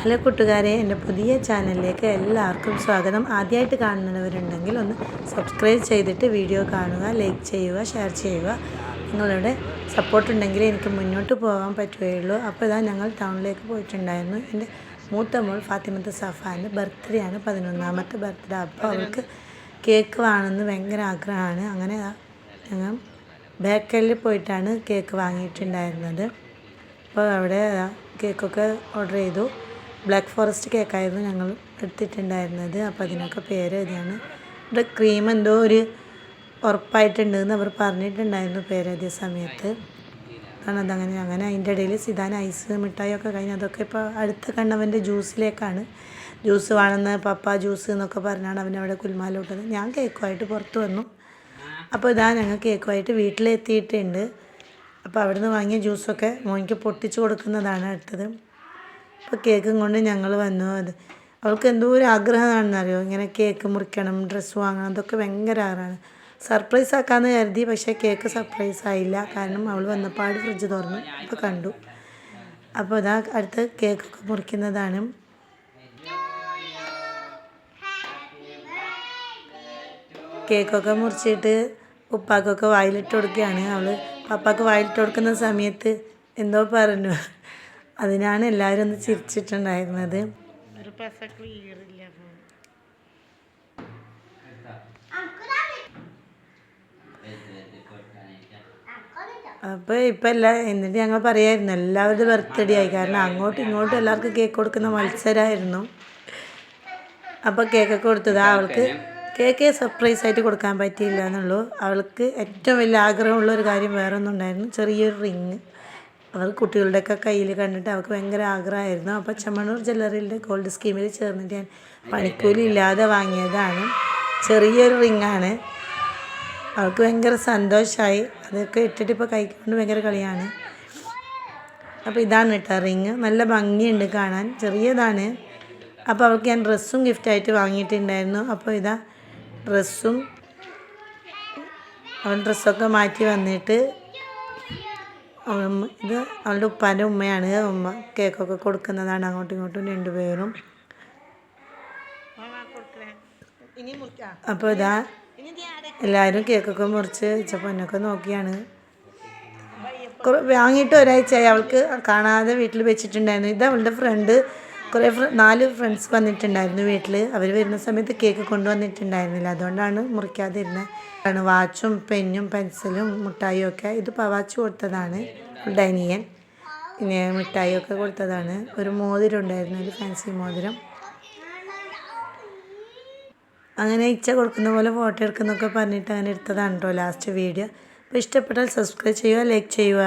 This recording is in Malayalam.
ഹലോ കൂട്ടുകാരെ എന്റെ പുതിയ ചാനലിലേക്ക് എല്ലാവർക്കും സ്വാഗതം. ആദ്യമായിട്ട് കാണുന്നവരുണ്ടെങ്കിൽ ഒന്ന് സബ്സ്ക്രൈബ് ചെയ്തിട്ട് വീഡിയോ കാണുക ലൈക്ക് ചെയ്യുക ഷെയർ ചെയ്യുക. നിങ്ങളുടെ സപ്പോർട്ട് ഉണ്ടെങ്കിൽ എനിക്ക് മുന്നോട്ട് പോകാൻ പറ്റുകയുള്ളൂ. അപ്പോൾ ഇതാ ഞങ്ങൾ ടൗണിലേക്ക് പോയിട്ടുണ്ടായിരുന്നു. എന്റെ മൂത്ത മോൾ ഫാത്തിമത്ത് സഫാന്റെ ബർത്ത്ഡേ ആണ്. പതിനൊന്നാമത്തെ ബർത്ത്ഡേ അപ്പോൾ അവൾക്ക് കേക്ക് വേണമെന്ന് ഭയങ്കര ആഗ്രഹമാണ്. അങ്ങനെ ഞങ്ങൾ ബേക്കറിൽ പോയിട്ടാണ് കേക്ക് വാങ്ങിയിട്ടുണ്ടായിരുന്നത്. അപ്പോൾ അവിടെ കേക്കൊക്കെ ഓർഡർ ചെയ്തു. ബ്ലാക്ക് ഫോറസ്റ്റ് കേക്കായിരുന്നു ഞങ്ങൾ എടുത്തിട്ടുണ്ടായിരുന്നത്. അപ്പോൾ അതിനൊക്കെ പേര് എഴുതിയാണ് ഇവിടെ ക്രീം എന്തോ ഒരു ഉറപ്പായിട്ടുണ്ട് എന്ന് അവർ പറഞ്ഞിട്ടുണ്ടായിരുന്നു അതേ സമയത്ത്. കാരണം അതങ്ങനെ അങ്ങനെ അതിന്റെ ഇടയിൽ സിതാൻ ഐസ് മിഠായി ഒക്കെ കഴിഞ്ഞ് അതൊക്കെ ഇപ്പോൾ അടുത്ത കണ്ടവന്റെ ജ്യൂസിലേക്കാണ്. ജ്യൂസ് വേണമെന്ന് പപ്പ ജ്യൂസ് എന്നൊക്കെ പറഞ്ഞാണ് അവൻ അവിടെ കുൽമാലോട്ടത്. ഞാൻ കേക്കുമായിട്ട് പുറത്ത് വന്നു. അപ്പോൾ ഇതാ ഞങ്ങൾ കേക്കുമായിട്ട് വീട്ടിലെത്തിയിട്ടുണ്ട്. അപ്പോൾ അവിടുന്ന് വാങ്ങിയ ജ്യൂസൊക്കെ മോനിക്ക് പൊട്ടിച്ച് കൊടുക്കുന്നതാണ് അടുത്തത്. അപ്പോൾ കേക്കും കൊണ്ട് ഞങ്ങൾ വന്നു. അത് അവൾക്ക് എന്തോ ഒരു ആഗ്രഹമാണെന്നറിയോ? ഇങ്ങനെ കേക്ക് മുറിക്കണം ഡ്രസ്സ് വാങ്ങണം അതൊക്കെ ഭയങ്കര ആഗ്രഹമാണ്. സർപ്രൈസ് ആക്കാമെന്ന് കരുതി പക്ഷേ കേക്ക് സർപ്രൈസ് ആയില്ല. കാരണം അവൾ വന്നപ്പാട് ഫ്രിഡ്ജ് തുറന്നു. അപ്പോൾ കണ്ടു. അപ്പോൾ ഇതാ അടുത്ത് കേക്കൊക്കെ മുറിക്കുന്നതാണ്. കേക്കൊക്കെ മുറിച്ചിട്ട് ഉപ്പാക്കൊക്കെ വായിലിട്ട് കൊടുക്കുകയാണ്. അവൾ പപ്പാക്ക് വായിലിട്ട് കൊടുക്കുന്ന സമയത്ത് എന്തോ പറഞ്ഞു? അതിനാണ് എല്ലാവരും ഒന്ന് ചിരിച്ചിട്ടുണ്ടായിരുന്നത്. അപ്പോൾ ഇപ്പം എല്ലാ എന്നിട്ട് ഞങ്ങൾ പറയായിരുന്നു എല്ലാവരുടെ ബർത്ത്ഡേ ആയി. കാരണം അങ്ങോട്ടും ഇങ്ങോട്ടും എല്ലാവർക്കും കേക്ക് കൊടുക്കുന്ന മത്സരമായിരുന്നു അപ്പോൾ കേക്കൊക്കെ കൊടുത്തത് അവൾക്ക് കേക്ക് സർപ്രൈസ് ആയിട്ട് കൊടുക്കാൻ പറ്റിയില്ല എന്നുള്ളൂ. അവൾക്ക് ഏറ്റവും വലിയ ആഗ്രഹമുള്ള ഒരു കാര്യം വേറെ ഒന്നും ഉണ്ടായിരുന്നു ചെറിയൊരു റിങ് അവർ കുട്ടികളുടെയൊക്കെ കയ്യിൽ കണ്ടിട്ട് അവർക്ക് ഭയങ്കര ആഗ്രഹമായിരുന്നു. അപ്പോൾ ചെമ്മണൂർ ജ്വല്ലറിയിലെ ഗോൾഡ് സ്കീമിൽ ചേർന്നിട്ട് ഞാൻ പണിക്കൂലി ഇല്ലാതെ വാങ്ങിയതാണ്. ചെറിയൊരു റിങ്ങാണ് അവൾക്ക് ഭയങ്കര സന്തോഷമായി അതൊക്കെ ഇട്ടിട്ട് ഇപ്പോൾ കൈക്കൊണ്ട് ഭയങ്കര കളിയാണ്. അപ്പോൾ ഇതാണ് കേട്ടോ റിങ് നല്ല ഭംഗിയുണ്ട് കാണാൻ. ചെറിയതാണ്. അപ്പോൾ അവൾക്ക് ഞാൻ ഡ്രസ്സും ഗിഫ്റ്റായിട്ട് വാങ്ങിയിട്ടുണ്ടായിരുന്നു. അപ്പോൾ ഇതാ ഡ്രസ്സും അവൻ ഡ്രസ്സൊക്കെ മാറ്റി വന്നിട്ട് ഇത് അവളുടെ ഉപ്പാന്റെ ഉമ്മയാണ്. ഉമ്മ കേക്കൊക്കെ കൊടുക്കുന്നതാണ്. അങ്ങോട്ടും ഇങ്ങോട്ടും രണ്ടുപേരും. അപ്പോൾ ഇതാ എല്ലാവരും കേക്കൊക്കെ മുറിച്ച് പൊന്നൊക്കെ നോക്കിയാണ്. വാങ്ങിയിട്ട് ഒരാഴ്ചയായി അവൾക്ക് കാണാതെ വീട്ടിൽ വെച്ചിട്ടുണ്ടായിരുന്നു. ഇത് അവളുടെ ഫ്രണ്ട് കുറേ നാല് ഫ്രണ്ട്സ് വന്നിട്ടുണ്ടായിരുന്നു വീട്ടിൽ അവർ വരുന്ന സമയത്ത് കേക്ക് കൊണ്ടുവന്നിട്ടുണ്ടായിരുന്നില്ല അതുകൊണ്ടാണ് മുറിക്കാതിരുന്നത് ആണ് വാച്ചും പെന്നും പെൻസിലും മിഠായിയും ഒക്കെ. ഇത് പവാച്ച് കൊടുത്തതാണ്. ഡൈനിയൻ. പിന്നെ മിഠായിയൊക്കെ കൊടുത്തതാണ്. ഒരു മോതിരം ഉണ്ടായിരുന്നു. ഒരു ഫാൻസി മോതിരം. അങ്ങനെ ഇച്ച കൊടുക്കുന്ന പോലെ ഫോട്ടോ എടുക്കുന്നൊക്കെ പറഞ്ഞിട്ട് അങ്ങനെ എടുത്തതാണ് കേട്ടോ ലാസ്റ്റ് വീഡിയോ അപ്പോൾ ഇഷ്ടപ്പെട്ടാൽ സബ്സ്ക്രൈബ് ചെയ്യുക ലൈക്ക് ചെയ്യുക.